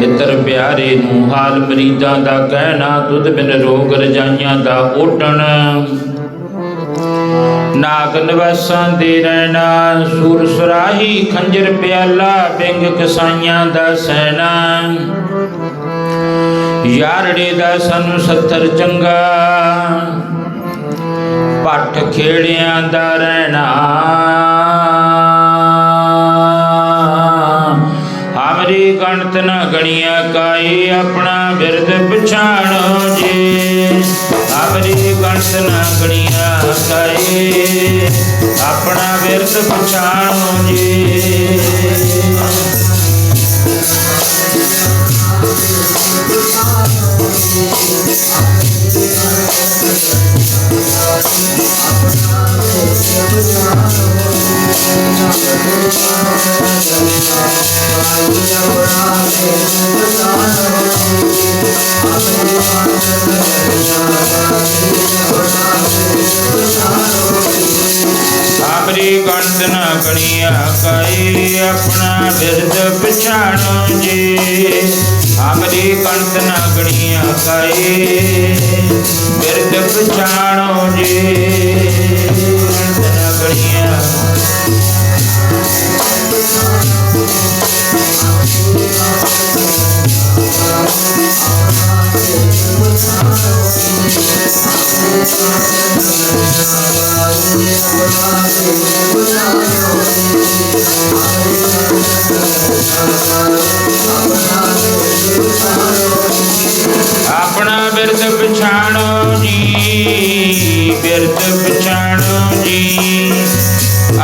ਮਿੱਤਰ ਪਿਆਰੇ ਨੂੰ ਹਾਲ ਮਰੀਦਾਂ ਦਾ ਕਹਿਣਾ, ਦੁੱਧ ਬਿਨ ਰੋਗ ਰਜਾਈਆਂ ਦਾ ਓਟਣ ਨਾਗ ਨਿਵਾਸਾਂ ਦੇ ਰਹਿਣਾ, ਸੂਰ ਸੁਰਾਹੀ ਖੰਜਰ ਪਿਆਲਾ, ਬਿੰਗ ਕਸਾਈਆਂ ਦਾ ਸਹਿਣਾ ਯਾਰੜੇ ਦਾ ਸਾਨੂੰ ਸੱਤਰ ਚੰਗਾ, ਪੱਠ ਖੇੜਿਆਂ ਦਾ ਰਹਿਣਾ। ਹਮਰੀ ਗਣਤ ਨ ਗਣੀਆਂ ਕਾਈ ਆਪਣਾ ਬਿਰਦ ਪਛਾਣੋ ਜੀ। ਆਪਣੀ ਗਣਤ ਨ ਗਣੀਆਂ ਕਾਈ ਆਪਣਾ ਬਿਰਦ ਪਛਾਣੋ ਜੀ। ਆਪਰੀ ਗਣਤ ਨ ਗਣੀਆਂ ਕਾਈ, ਆਪਣਾ ਬਿਰਦ ਪਛਾਣੋ ਜੀ। ਆਪਰੀ ਗਣਤ ਨ ਗਣੀਆਂ ਕਾਈ ਬਿਰਦ ਪਛਾਣੋ ਜੀ। ਬਿਰਦ ਪਛਾਣੋ ਜੀ ਬਿਰਦ ਪਛਾਣੋ ਜੀ।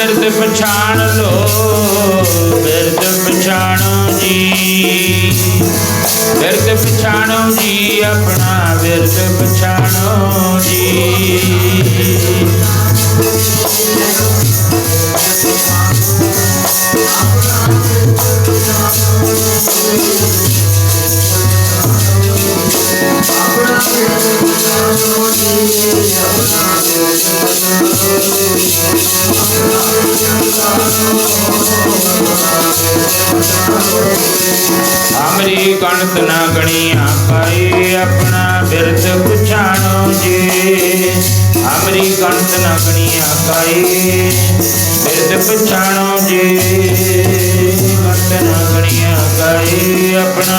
ਬਿਰਦ ਪਛਾਣ ਲੋ ਬਿਰਦ ਪਛਾਣੋ ਜੀ। ਬਿਰਦ ਪਛਾਣੋ ਜੀ ਆਪਣਾ ਬਿਰਦ ਪਛਾਣੋ ਜੀ। ਅਮਰੀ ਕਣਤ ਨਾ ਗਣੀ ਆਕਾਈ ਆਪਣਾ ਬਿਰਤ ਪੁਛਾਣੋ ਜੀ। ਅਮਰੀ ਕਣਤ ਨਾ ਗਣੀ ਆਕਾਈ ਬਿਰਤ ਪੁਛਾਣੋ ਜੀ। ਕਣਤ ਨਾ ਗਣੀ ਆਕਾਈ ਆਪਣਾ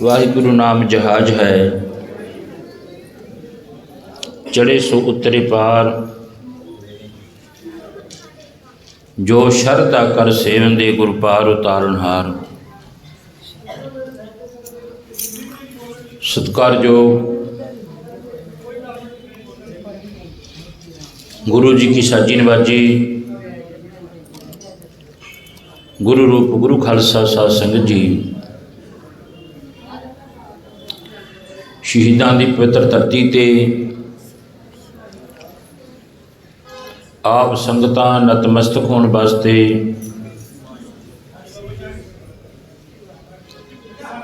ਵਾਹਿਗੁਰੂ ਨਾਮ ਜਹਾਜ ਹੈ। ਚੜੇ ਸੋ ਉਤਰੇ ਪਾਰ। ਜੋ ਸ਼ਰਧਾ ਕਰ ਸੇਵਨ ਦੇ ਗੁਰ ਪਾਰ ਉਤਾਰਨ ਹਾਰ। ਸਤਿਕਾਰਯੋਗ ਗੁਰੂ ਜੀ ਕੀ ਸਾਜੀ ਨਵਾਜੀ। ਗੁਰੂ ਰੂਪ ਗੁਰੂ ਖਾਲਸਾ ਸਾਧ ਸੰਗਤ ਜੀ। ਸ਼ਹੀਦਾਂ ਦੀ ਪਵਿੱਤਰ ਧਰਤੀ ਤੇ ਆਪ ਸੰਗਤਾਂ ਨਤਮਸਤਕ ਹੋਣ ਵਾਸਤੇ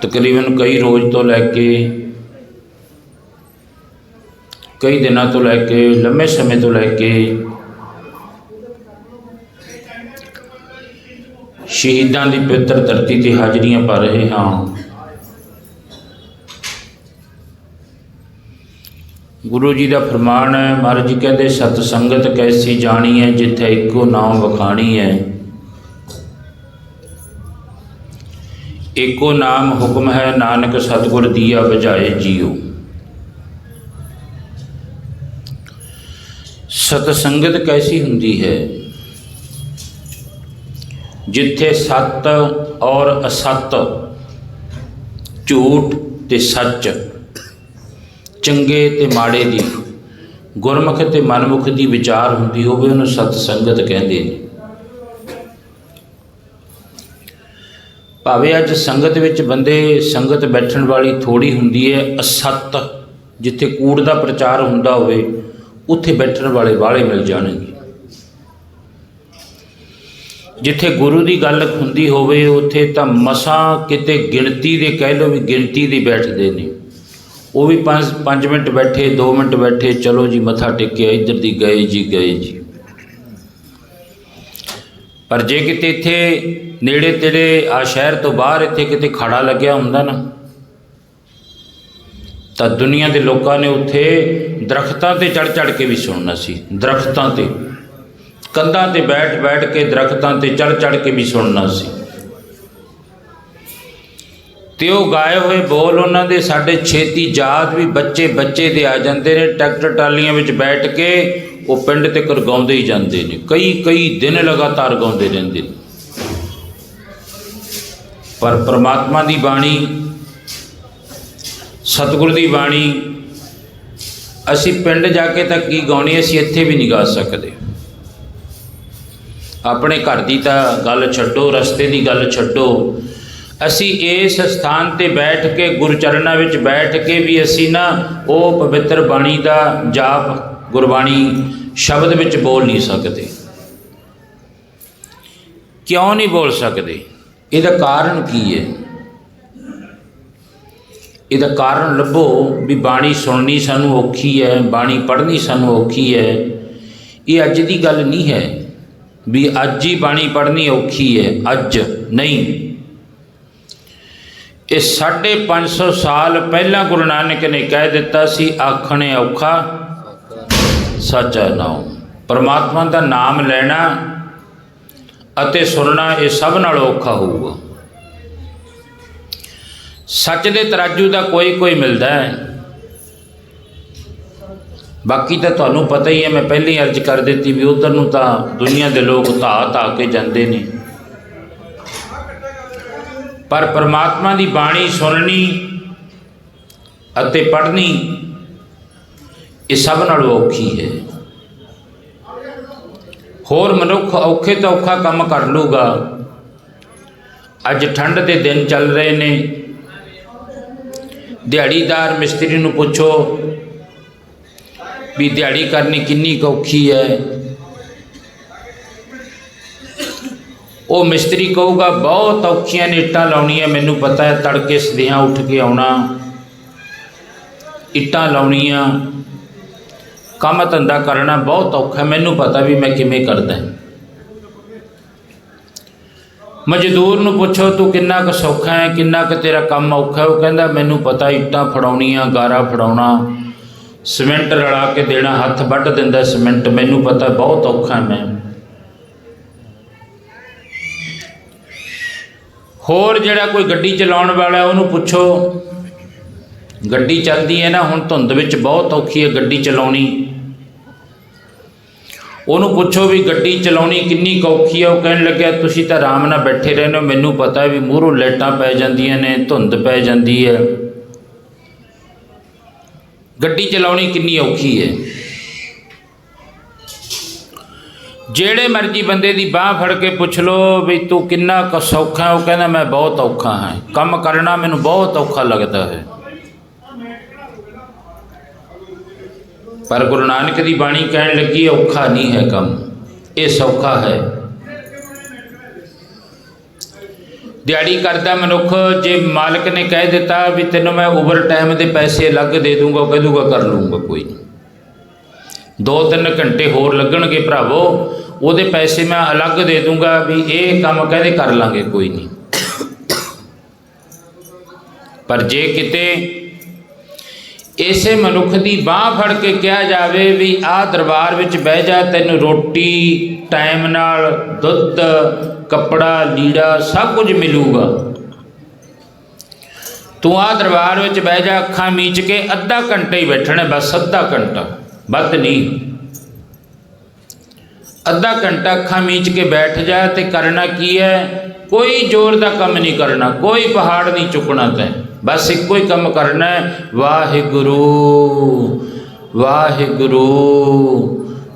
ਤਕਰੀਬਨ ਕਈ ਰੋਜ਼ ਤੋਂ ਲੈ ਕੇ ਕਈ ਦਿਨਾਂ ਤੋਂ ਲੈ ਕੇ ਲੰਮੇ ਸਮੇਂ ਤੋਂ ਲੈ ਕੇ ਸ਼ਹੀਦਾਂ ਦੀ ਪਵਿੱਤਰ ਧਰਤੀ ਤੇ ਹਾਜ਼ਰੀਆਂ ਭਰ ਰਹੇ ਹਾਂ। ਗੁਰੂ ਜੀ ਦਾ ਫਰਮਾਨ ਹੈ, ਮਹਾਰਾਜ ਜੀ ਕਹਿੰਦੇ, ਸਤ ਸੰਗਤ ਕੈਸੀ ਜਾਣੀ ਹੈ ਜਿੱਥੇ ਇੱਕੋ ਨਾਮ ਵਖਾਣੀ ਹੈ ਏਕੋ ਨਾਮ ਹੁਕਮ ਹੈ, ਨਾਨਕ ਸਤਿਗੁਰ ਦੀਆ ਬਜਾਏ ਜੀਉ ਸਤ ਸੰਗਤ ਕੈਸੀ ਹੁੰਦੀ ਹੈ? ਜਿੱਥੇ ਸਤ ਔਰ ਅਸਤ ਝੂਠ ਤੇ ਸੱਚ ਚੰਗੇ ਤੇ ਮਾੜੇ ਦੀ, ਗੁਰਮੁਖ ਤੇ ਮਨਮੁਖ ਦੀ ਵਿਚਾਰ ਹੁੰਦੀ ਹੋਵੇ, ਉਹਨੂੰ ਸਤ ਸੰਗਤ ਕਹਿੰਦੇ ਨੇ। ਭਾਵੇਂ ਅੱਜ ਸੰਗਤ ਵਿੱਚ ਬੰਦੇ ਸੰਗਤ ਬੈਠਣ ਵਾਲੀ ਥੋੜੀ ਹੁੰਦੀ ਹੈ, ਅਸਤ, ਜਿੱਥੇ ਕੂੜ ਦਾ ਪ੍ਰਚਾਰ ਹੁੰਦਾ ਹੋਵੇ, ਉੱਥੇ ਬੈਠਣ ਵਾਲੇ ਵਾਲੇ ਮਿਲ ਜਾਣਗੇ। ਜਿੱਥੇ ਗੁਰੂ ਦੀ ਗੱਲ ਹੁੰਦੀ ਹੋਵੇ, ਉੱਥੇ ਤਾਂ ਮਸਾਂ ਕਿਤੇ ਗਿਣਤੀ ਦੇ ਕਹਿ ਲਓ ਵੀ ਗਿਣਤੀ ਦੀ ਬੈਠਦੇ ਨੇ। ਉਹ ਵੀ 5 5 ਮਿੰਟ ਬੈਠੇ 2 ਮਿੰਟ ਬੈਠੇ, ਚਲੋ ਜੀ, ਮੱਥਾ ਟੇਕਿਆ, ਇੱਧਰ ਦੀ ਗਏ ਜੀ ਗਏ ਜੀ। ਪਰ ਜੇ ਕਿਤੇ ਇੱਥੇ ਨੇੜੇ ਤੇੜੇ ਆ ਸ਼ਹਿਰ ਤੋਂ ਬਾਹਰ ਇੱਥੇ ਕਿਤੇ ਖੜਾ ਲੱਗਿਆ ਹੁੰਦਾ ਨਾ, ਤਾਂ ਦੁਨੀਆ ਦੇ ਲੋਕਾਂ ਨੇ ਉੱਥੇ ਦਰਖਤਾਂ ਤੇ ਚੜ ਚੜ ਕੇ ਵੀ ਸੁਣਨਾ ਸੀ, ਦਰਖਤਾਂ ਤੇ। ਕੰਧਾਂ ਤੇ ਬੈਠ ਬੈਠ ਕੇ ਦਰਖਤਾਂ ਤੇ ਚੜ ਚੜ ਕੇ ਵੀ ਸੁਣਨਾ ਸੀ। ਤੇ ਉਹ ਗਾਏ ਹੋਏ ਬੋਲ ਉਹਨਾਂ ਦੇ, ਸਾਡੇ ਛੇਤੀ ਯਾਦ ਵੀ ਬੱਚੇ ਬੱਚੇ ਦੇ ਆ ਜਾਂਦੇ ਨੇ, ਟਰੈਕਟਰ ਟਾਲੀਆਂ ਵਿੱਚ ਬੈਠ ਕੇ ਉਹ ਪਿੰਡ ਤੇ ਗਾਉਂਦੇ ਹੀ ਜਾਂਦੇ ਨੇ। ਕਈ ਕਈ ਦਿਨ ਲਗਾਤਾਰ ਗਾਉਂਦੇ ਰਹਿੰਦੇ ਨੇ। ਪਰ ਪ੍ਰਮਾਤਮਾ ਦੀ ਬਾਣੀ, ਸਤਿਗੁਰ ਦੀ ਬਾਣੀ, ਅਸੀਂ ਪਿੰਡ ਜਾ ਕੇ ਤਾਂ ਕੀ ਗਾਉਣੀ ਅਸੀਂ ਇੱਥੇ ਵੀ ਨਹੀਂ ਗਾ ਸਕਦੇ। ਆਪਣੇ ਘਰ ਦੀ ਤਾਂ ਗੱਲ ਛੱਡੋ, ਰਸਤੇ ਦੀ ਗੱਲ ਛੱਡੋ ਅਸੀਂ ਇਸ ਸਥਾਨ ਤੇ ਬੈਠ ਕੇ ਗੁਰਚਰਨਾਂ ਵਿੱਚ ਬੈਠ ਕੇ ਵੀ ਅਸੀਂ ਨਾ ਉਹ ਪਵਿੱਤਰ ਬਾਣੀ ਦਾ ਜਾਪ, ਗੁਰਬਾਣੀ ਸ਼ਬਦ ਵਿੱਚ ਬੋਲ ਨਹੀਂ ਸਕਦੇ। ਕਿਉਂ ਨਹੀਂ ਬੋਲ ਸਕਦੇ? ਇਹਦਾ ਕਾਰਨ ਕੀ ਹੈ? ਇਹਦਾ ਕਾਰਨ ਲੱਭੋ ਵੀ ਬਾਣੀ ਸੁਣਨੀ ਸਾਨੂੰ ਔਖੀ ਹੈ, ਬਾਣੀ ਪੜ੍ਹਨੀ ਸਾਨੂੰ ਔਖੀ ਹੈ। ਇਹ ਅੱਜ ਦੀ ਗੱਲ ਨਹੀਂ ਹੈ ਵੀ ਅੱਜ ਹੀ ਬਾਣੀ ਪੜ੍ਹਨੀ ਔਖੀ ਹੈ, ਅੱਜ ਨਹੀਂ। ਇਹ 550 ਸਾਲ ਪਹਿਲਾਂ ਗੁਰੂ ਨਾਨਕ ਨੇ ਕਹਿ ਦਿੱਤਾ ਸੀ, ਆਖਣੇ ਔਖਾ ਸੱਚਾ ਨਾਮ ਪਰਮਾਤਮਾ ਦਾ ਨਾਮ ਲੈਣਾ ਅਤੇ ਸੁਣਨਾ ਇਹ ਸਭ ਨਾਲੋਂ ਔਖਾ ਹੋਊਗਾ। ਸੱਚ ਦੇ ਤਰਾਜੂ ਦਾ ਕੋਈ ਕੋਈ ਮਿਲਦਾ ਹੈ। ਬਾਕੀ ਤਾਂ ਤੁਹਾਨੂੰ ਪਤਾ ਹੀ ਹੈ, ਮੈਂ ਪਹਿਲਾਂ ਹੀ ਅਰਜ਼ ਕਰ ਦਿੱਤੀ ਵੀ ਉਧਰ ਨੂੰ ਤਾਂ ਦੁਨੀਆ ਦੇ ਲੋਕ ਧਾ ਧਾ ਕੇ ਜਾਂਦੇ ਨੇ। ਪਰ ਪਰਮਾਤਮਾ ਦੀ ਬਾਣੀ ਸੁਣਨੀ ਅਤੇ ਪੜ੍ਹਨੀ ਇਹ ਸਭ ਨਾਲੋਂ ਔਖੀ ਹੈ। ਹੋਰ ਮਨੁੱਖ ਔਖੇ ਤੋਂ ਔਖਾ ਕੰਮ ਕਰ ਲੂਗਾ। ਅੱਜ ਠੰਡ ਦੇ ਦਿਨ ਚੱਲ ਰਹੇ ਨੇ। ਦਿਹਾੜੀਦਾਰ ਮਿਸਤਰੀ ਨੂੰ ਪੁੱਛੋ ਵੀ ਦਿਹਾੜੀ ਕਰਨੀ ਕਿੰਨੀ ਕੁ ਔਖੀ ਹੈ। ਉਹ ਮਿਸਤਰੀ ਕਹੂਗਾ, ਬਹੁਤ ਔਖੀਆਂ ਨੇ ਇੱਟਾਂ ਲਾਉਣੀਆਂ, ਮੈਨੂੰ ਪਤਾ ਹੈ ਤੜਕੇ ਸਦਿਆਂ ਉੱਠ ਕੇ ਆਉਣਾ। ਇੱਟਾਂ ਲਾਉਣੀਆਂ, ਕੰਮ ਧੰਦਾ ਕਰਨਾ ਬਹੁਤ ਔਖਾ ਮੈਨੂੰ ਪਤਾ ਵੀ ਮੈਂ ਕਿਵੇਂ ਕਰਦਾ ਮਜ਼ਦੂਰ ਨੂੰ ਪੁੱਛੋ, ਤੂੰ ਕਿੰਨਾ ਕੁ ਸੌਖਾ ਹੈ, ਕਿੰਨਾ ਕੁ ਤੇਰਾ ਕੰਮ ਔਖਾ ਉਹ ਕਹਿੰਦਾ, ਮੈਨੂੰ ਪਤਾ ਇੱਟਾਂ ਫੜਾਉਣੀਆਂ, ਗਾਰਾ ਫੜਾਉਣਾ, ਸਿਮੈਂਟ ਰਲਾ ਕੇ ਦੇਣਾ, ਹੱਥ ਵੱਢ ਦਿੰਦਾ ਸਿਮੈਂਟ, ਮੈਨੂੰ ਪਤਾ ਬਹੁਤ ਔਖਾ ਮੈਂ। ਹੋਰ ਜਿਹੜਾ ਕੋਈ ਗੱਡੀ ਚਲਾਉਣ ਵਾਲਾ ਉਹਨੂੰ ਪੁੱਛੋ। ਗੱਡੀ ਚੱਲਦੀ ਹੈ ਨਾ, ਹੁਣ ਧੁੰਦ ਵਿੱਚ ਬਹੁਤ ਔਖੀ ਹੈ ਗੱਡੀ ਚਲਾਉਣੀ। ਉਹਨੂੰ ਪੁੱਛੋ ਵੀ ਗੱਡੀ ਚਲਾਉਣੀ ਕਿੰਨੀ ਕੁ ਔਖੀ ਹੈ, ਉਹ ਕਹਿਣ ਲੱਗਿਆ, ਤੁਸੀਂ ਤਾਂ ਆਰਾਮ ਨਾਲ ਬੈਠੇ ਰਹਿੰਦੇ ਹੋ, ਮੈਨੂੰ ਪਤਾ ਵੀ ਮੂਹਰੋਂ ਲਾਈਟਾਂ ਪੈ ਜਾਂਦੀਆਂ ਨੇ, ਧੁੰਦ ਪੈ ਜਾਂਦੀ ਹੈ। ਗੱਡੀ ਚਲਾਉਣੀ ਕਿੰਨੀ ਔਖੀ ਹੈ। ਜਿਹੜੇ ਮਰਜ਼ੀ ਬੰਦੇ ਦੀ ਬਾਹ ਫੜ ਕੇ ਪੁੱਛ ਲੋ ਵੀ ਤੂੰ ਕਿੰਨਾ ਕੁ ਸੌਖਾ ਉਹ ਕਹਿੰਦਾ ਮੈਂ ਬਹੁਤ ਔਖਾ ਹਾਂ। ਕੰਮ ਕਰਨਾ ਮੈਨੂੰ ਬਹੁਤ ਔਖਾ ਲੱਗਦਾ ਹੈ। ਪਰ ਗੁਰੂ ਨਾਨਕ ਦੀ ਬਾਣੀ ਕਹਿਣ ਲੱਗੀ, ਔਖਾ ਨਹੀਂ ਹੈ ਕੰਮ, ਇਹ ਸੌਖਾ ਹੈ। ਦਿਹਾੜੀ ਕਰਦਾ ਮਨੁੱਖ, ਜੇ ਮਾਲਕ ਨੇ ਕਹਿ ਦਿੱਤਾ ਵੀ ਤੈਨੂੰ ਮੈਂ ਓਵਰ ਟਾਈਮ ਦੇ ਪੈਸੇ ਅਲੱਗ ਦੇ ਦੂੰਗਾ, ਉਹ ਕਹਿ ਦੂਗਾ, ਕਰ ਲੂੰਗਾ ਕੋਈ ਨਹੀਂ ਦੋ ਤਿੰਨ ਘੰਟੇ ਹੋਰ ਲੱਗਣਗੇ ਭਰਾਵੋ, ਉਹਦੇ ਪੈਸੇ ਮੈਂ ਅਲੱਗ ਦੇ ਦੂੰਗਾ ਵੀ ਇਹ ਕੰਮ ਕਹਿੰਦੇ ਕਰ ਲਾਂਗੇ, ਕੋਈ ਨਹੀਂ। ਪਰ ਜੇ ਕਿਤੇ ਇਸੇ ਮਨੁੱਖ ਦੀ ਬਾਹ ਫੜ ਕੇ ਕਿਹਾ ਜਾਵੇ ਵੀ ਆਹ ਦਰਬਾਰ ਵਿੱਚ ਬਹਿ ਜਾ, ਤੈਨੂੰ ਰੋਟੀ, ਟਾਈਮ ਨਾਲ ਦੁੱਧ, ਕੱਪੜਾ, ਲੀੜਾ ਸਭ ਕੁਝ ਮਿਲੂਗਾ। ਤੂੰ ਆਹ ਦਰਬਾਰ ਵਿੱਚ ਬਹਿ ਜਾ, ਅੱਖਾਂ ਮੀਚ ਕੇ ਅੱਧਾ ਘੰਟਾ ਹੀ ਬੈਠਣਾ, ਬਸ ਅੱਧਾ ਘੰਟਾ। ਵੱਧ ਨਹੀਂ। ਅੱਧਾ ਘੰਟਾ ਅੱਖਾਂ ਮੀਚ ਕੇ ਬੈਠ ਜਾ ਤੇ ਕਰਨਾ ਕੀ ਹੈ? ਕੋਈ ਜ਼ੋਰ ਦਾ ਕੰਮ ਨਹੀਂ ਕਰਨਾ, ਕੋਈ ਪਹਾੜ ਨਹੀਂ ਚੁੱਕਣਾ ਤੈਂ। ਬਸ ਇੱਕੋ ਹੀ ਕੰਮ ਕਰਨਾ ਹੈ, ਵਾਹਿਗੁਰੂ ਵਾਹਿਗੁਰੂ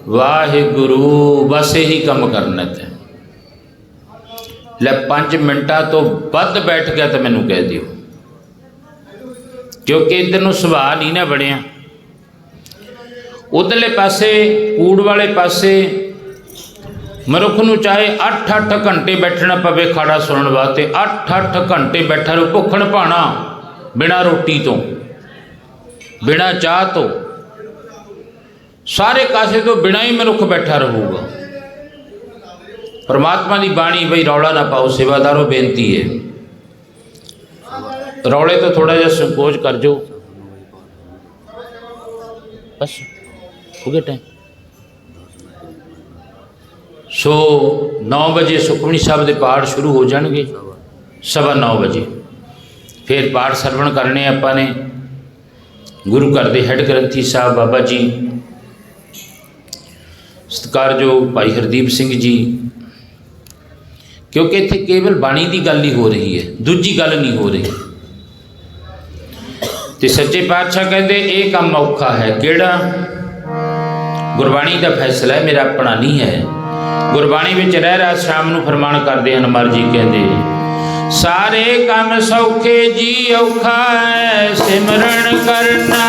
ਵਾਹਿਗੁਰੂ, ਬਸ ਇਹੀ ਕੰਮ ਕਰਨਾ ਤੈ। ਲੈ 5 ਮਿੰਟਾਂ ਤੋਂ ਵੱਧ ਬੈਠ ਗਿਆ ਤਾਂ ਮੈਨੂੰ ਕਹਿ ਦਿਓ। ਕਿਉਂਕਿ ਇਧਰ ਨੂੰ ਸੁਭਾਅ ਨਹੀਂ ਨਾ ਬਣਿਆ। ਉਧਰਲੇ ਪਾਸੇ, ਕੂੜ ਵਾਲੇ ਪਾਸੇ, ਮਨੁੱਖ ਨੂੰ ਚਾਹੇ 8-8 ਘੰਟੇ ਬੈਠਣਾ ਪਵੇ ਖਾੜਾ ਸੁਣਨ ਵਾਸਤੇ 8-8 ਘੰਟੇ ਬੈਠਾ ਰਹੋ ਭੁੱਖਣ ਭਾਣਾ ਬਿਨਾਂ ਰੋਟੀ ਤੋਂ, ਬਿਨਾਂ ਚਾਹ ਤੋਂ, ਸਾਰੇ ਕਾਸੇ ਤੋਂ ਬਿਨਾਂ ਹੀ ਮਨੁੱਖ ਬੈਠਾ ਰਹੂਗਾ। ਪਰਮਾਤਮਾ ਦੀ ਬਾਣੀ ਬਈ ਰੌਲਾ ਨਾ ਪਾਓ, ਸੇਵਾਦਾਰੋ ਬੇਨਤੀ ਹੈ ਰੌਲੇ ਤੋਂ ਥੋੜਾ ਜਿਹਾ ਸੰਕੋਚ ਕਰ ਜੋ ਬਸ। ਹੋ। ਗਿਆ ਟਾਈਮ ਸੋ 9 ਵਜੇ ਸੁਖਮਨੀ ਸਾਹਿਬ ਦੇ ਪਾਠ ਸ਼ੁਰੂ ਹੋ ਜਾਣਗੇ। ਸਵਾ 9 ਵਜੇ। ਫਿਰ ਪਾਠ ਸਰਵਣ ਕਰਨੇ ਆਪਾਂ ਨੇ। ਗੁਰੂ ਘਰ ਦੇ ਹੈੱਡ ਗ੍ਰੰਥੀ ਸਾਹਿਬ ਬਾਬਾ ਜੀ। ਸਤਿਕਾਰਯੋਗ ਭਾਈ ਹਰਦੀਪ ਸਿੰਘ ਜੀ। ਕਿਉਂਕਿ ਇੱਥੇ ਕੇਵਲ ਬਾਣੀ ਦੀ ਗੱਲ ਹੀ ਹੋ ਰਹੀ ਹੈ, ਦੂਜੀ ਗੱਲ ਨਹੀਂ ਹੋ ਰਹੀ। ਤੇ ਸੱਚੇ ਪਾਤਸ਼ਾਹ ਕਹਿੰਦੇ, ਇਹ ਕੰਮ ਔਖਾ ਹੈ, ਕਿਹੜਾ? ਗੁਰਬਾਣੀ ਦਾ ਫੈਸਲਾ ਹੈ, ਮੇਰਾ ਆਪਣਾ ਨਹੀਂ ਹੈ। ਗੁਰਬਾਣੀ ਵਿੱਚ ਰਹਿ ਰਹਾ ਸ਼ਾਮ ਨੂੰ ਫਰਮਾਨ ਕਰਦੇ ਹਨ ਅਮਰ ਜੀ ਕਹਿੰਦੇ, ਸਾਰੇ ਕੰਮ ਸੌਖੇ ਜੀ ਔਖਾ ਹੈ, ਸਿਮਰਨ ਕਰਨਾ।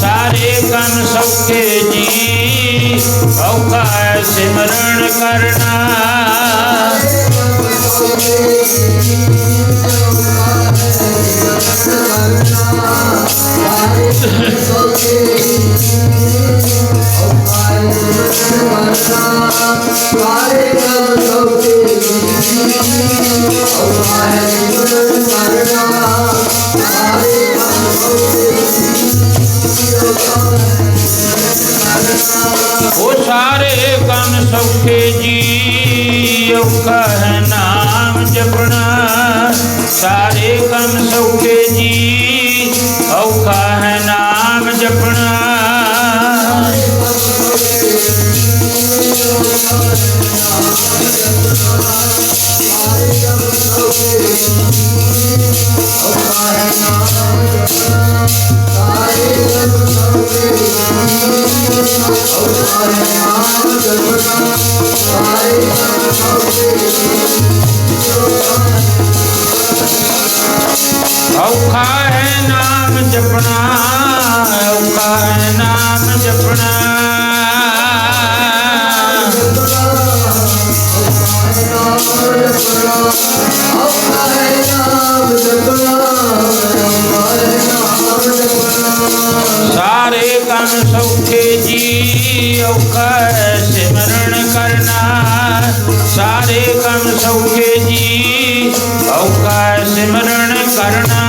ਸਾਰੇ ਕੰਮ ਸੌਖੇ ਜੀ ਔਖਾ ਹੈ, ਸਿਮਰਨ ਕਰਨਾ। ਜੀ ਔਖਾ ਔਖਾ ਸਿਮਰਨ ਕਰਨਾ। ਸਾਰੇ ਕੰਮ ਸੌਖੇ ਜੀ, ਔਖਾ ਸਿਮਰਨ ਕਰਨਾ।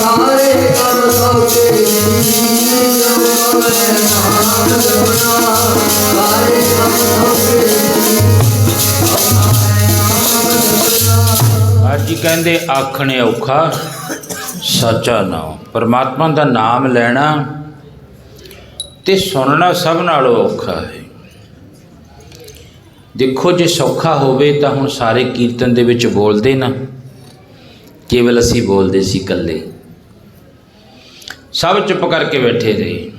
ਸਾਰੇ ਕੰਮ ਸੌਖੇ ਨਾਮ ਸਾਰੇ ਕੰਮ ਸੌਖੇ ਜੀ ਕਹਿੰਦੇ ਆਖਣੇ ਔਖਾ, ਸੱਚਾ ਨਾਮ ਪਰਮਾਤਮਾ ਦਾ ਨਾਮ ਲੈਣਾ ਤੇ ਸੁਣਨਾ ਸਭ ਨਾਲੋਂ ਔਖਾ ਹੈ। ਦੇਖੋ, ਜੇ ਸੌਖਾ ਹੋਵੇ ਤਾਂ ਹੁਣ ਸਾਰੇ ਕੀਰਤਨ ਦੇ ਵਿੱਚ ਬੋਲਦੇ ਨਾ। ਕੇਵਲ ਅਸੀਂ ਬੋਲਦੇ ਸੀ ਇਕੱਲੇ। ਸਭ ਚੁੱਪ ਕਰਕੇ ਬੈਠੇ ਰਹੇ।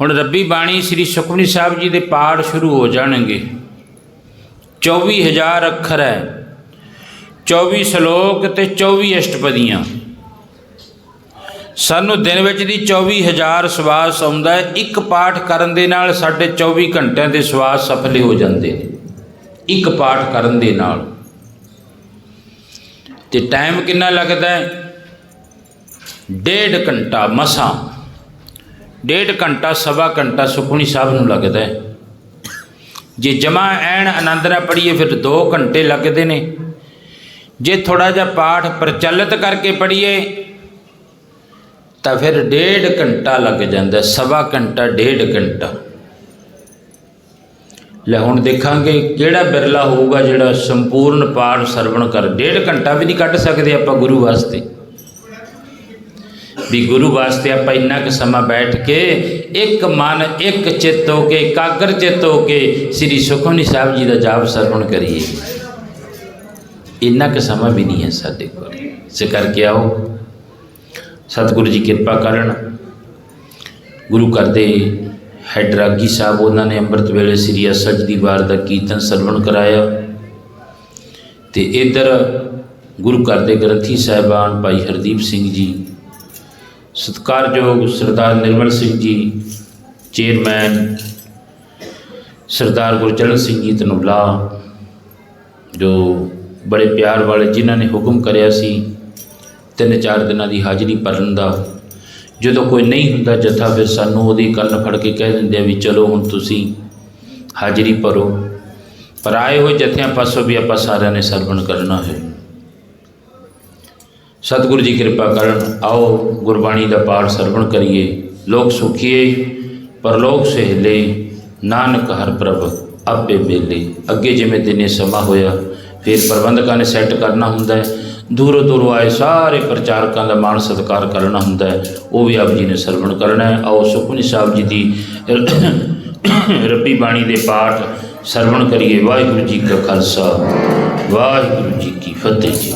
ਹੁਣ ਰੱਬੀ ਬਾਣੀ ਸ੍ਰੀ ਸੁਖਮਨੀ ਸਾਹਿਬ ਜੀ ਦੇ ਪਾਠ ਸ਼ੁਰੂ ਹੋ ਜਾਣਗੇ। 24000 ਅੱਖਰ ਹੈ। 24 ਸ਼ਲੋਕ ਤੇ 24 ਅਸ਼ਟਪਦੀਆਂ। ਸਾਨੂੰ ਦਿਨ ਵਿੱਚ ਦੀ 24000 ਸਵਾਸ ਆਉਂਦਾ ਹੈ। ਇੱਕ ਪਾਠ ਕਰਨ ਦੇ ਨਾਲ ਸਾਡੇ 24 ਘੰਟਿਆਂ ਦੇ ਸਵਾਸ ਸਫਲੇ ਹੋ ਜਾਂਦੇ ਨੇ। ਇੱਕ ਪਾਠ ਕਰਨ ਦੇ ਨਾਲ। ਤੇ ਟਾਈਮ ਕਿੰਨਾ ਲੱਗਦਾ ਹੈ? ਡੇਢ ਘੰਟਾ ਮਸਾਂ। ਡੇਢ ਘੰਟਾ, ਸਵਾ ਘੰਟਾ ਸੁਖਮਨੀ ਸਾਹਿਬ ਨੂੰ ਲੱਗਦਾ ਹੈ। ਜੇ ਜਮਾ ਐਨ ਆਨੰਦ ਨਾਲ ਪੜ੍ਹੀਏ, ਫਿਰ 2 ਘੰਟੇ ਲੱਗਦੇ ਨੇ। ਜੇ ਥੋੜਾ ਜਿਹਾ ਪਾਠ ਪ੍ਰਚਲਿਤ ਕਰਕੇ ਪੜ੍ਹੀਏ, ਤਾਂ ਫਿਰ ਡੇਢ ਘੰਟਾ ਲੱਗ ਜਾਂਦਾ, ਸਵਾ ਘੰਟਾ, ਡੇਢ ਘੰਟਾ। ਲੈ ਹੁਣ ਦੇਖਾਂਗੇ ਕਿਹੜਾ ਬਿਰਲਾ ਹੋਊਗਾ ਜਿਹੜਾ ਸੰਪੂਰਨ ਪਾਠ ਸਰਵਣ ਕਰ ਡੇਢ ਘੰਟਾ ਵੀ ਨਹੀਂ ਕੱਢ ਸਕਦੇ ਆਪਾਂ ਗੁਰੂ ਵਾਸਤੇ। ਵੀ ਗੁਰੂ ਵਾਸਤੇ ਆਪਾਂ ਇੰਨਾ ਕੁ ਸਮਾਂ ਬੈਠ ਕੇ ਇੱਕ ਮਨ, ਇੱਕ ਚਿੱਤ ਹੋ ਕੇ, ਇਕਾਗਰ ਚਿੱਤ ਹੋ ਕੇ ਸ੍ਰੀ ਸੁਖਮਨੀ ਸਾਹਿਬ ਜੀ ਦਾ ਜਾਪ ਸਰਵਣ ਕਰੀਏ। ਇੰਨਾ ਕੁ ਸਮਾਂ ਵੀ ਨਹੀਂ ਹੈ ਸਾਡੇ ਕੋਲ। ਸੇ ਕਰਕੇ ਆਓ, ਸਤਿਗੁਰੂ ਜੀ ਕਿਰਪਾ ਕਰਨ। ਗੁਰੂ ਘਰ ਦੇ ਹੈਡ ਰਾਗੀ ਸਾਹਿਬ, ਉਹਨਾਂ ਨੇ ਅੰਮ੍ਰਿਤ ਵੇਲੇ ਸ੍ਰੀ ਅਸਜ ਦੀ ਵਾਰ ਦਾ ਕੀਰਤਨ ਸਰਵਣ ਕਰਾਇਆ। ਤੇ ਇਧਰ ਗੁਰੂ ਘਰ ਦੇ ਗ੍ਰੰਥੀ ਸਾਹਿਬਾਨ ਭਾਈ ਹਰਦੀਪ ਸਿੰਘ ਜੀ, ਸਤਿਕਾਰਯੋਗ ਸਰਦਾਰ ਨਿਰਮਲ ਸਿੰਘ ਜੀ, ਚੇਅਰਮੈਨ ਸਰਦਾਰ ਗੁਰਚਰਨ ਸਿੰਘ ਜੀ ਧਨੁਲਾ, ਜੋ ਬੜੇ ਪਿਆਰ ਵਾਲੇ ਜਿਨ੍ਹਾਂ ਨੇ ਹੁਕਮ ਕਰਿਆ ਸੀ, ਤਿੰਨ ਚਾਰ ਦਿਨਾਂ ਦੀ ਹਾਜ਼ਰੀ ਭਰਨ ਦਾ। ਜਦੋਂ ਕੋਈ ਨਹੀਂ ਹੁੰਦਾ ਜਥਾ, ਫਿਰ ਸਾਨੂੰ ਉਹਦੀ ਕੰਨ ਫੜ ਕੇ ਕਹਿ ਦਿੰਦੇ ਆ ਵੀ ਚਲੋ ਹੁਣ ਤੁਸੀਂ ਹਾਜ਼ਰੀ ਭਰੋ। ਪਰ ਆਏ ਹੋਏ ਜਥਿਆਂ ਪਾਸੋਂ ਵੀ ਆਪਾਂ ਸਾਰਿਆਂ ਨੇ ਸਰਵਣ ਕਰਨਾ ਹੈ। ਸਤਿਗੁਰੂ ਜੀ ਕਿਰਪਾ ਕਰਨ, ਆਓ ਗੁਰਬਾਣੀ ਦਾ ਪਾਠ ਸਰਵਣ ਕਰੀਏ। ਲੋਕ ਸੁਖੀਏ, ਪਰਲੋਕ ਸਹਿਲੇ, ਨਾਨਕ ਹਰ ਪ੍ਰਭ, ਆਪੇ ਮੇਲੇ। ਅੱਗੇ ਜਿਵੇਂ ਦਿਨੇ ਸਮਾਂ ਹੋਇਆ ਫਿਰ ਪ੍ਰਬੰਧਕਾਂ ਨੇ ਸੈੱਟ ਕਰਨਾ ਹੁੰਦਾ ਹੈ। ਦੂਰੋਂ ਦੂਰੋਂ ਆਏ ਸਾਰੇ ਪ੍ਰਚਾਰਕਾਂ ਦਾ ਮਾਣ ਸਤਿਕਾਰ ਕਰਨਾ ਹੁੰਦਾ ਹੈ। ਉਹ ਵੀ ਆਪ ਜੀ ਨੇ ਸਰਵਣ ਕਰਨਾ ਹੈ। ਆਓ ਸੁਖਮਨੀ ਸਾਹਿਬ ਜੀ ਦੀ ਰੱਬੀ ਬਾਣੀ ਦੇ ਪਾਠ ਸਰਵਣ ਕਰੀਏ। ਵਾਹਿਗੁਰੂ ਜੀ ਕਾ ਖਾਲਸਾ, ਵਾਹਿਗੁਰੂ ਜੀ ਕੀ ਫਤਿਹ ਜੀ।